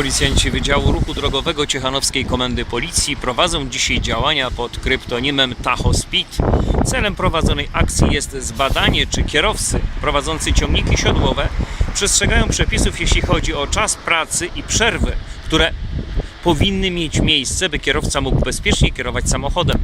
Policjanci Wydziału Ruchu Drogowego Ciechanowskiej Komendy Policji prowadzą dzisiaj działania pod kryptonimem Tacho Speed. Celem prowadzonej akcji jest zbadanie, czy kierowcy prowadzący ciągniki siodłowe przestrzegają przepisów, jeśli chodzi o czas pracy i przerwy, które powinny mieć miejsce, by kierowca mógł bezpiecznie kierować samochodem.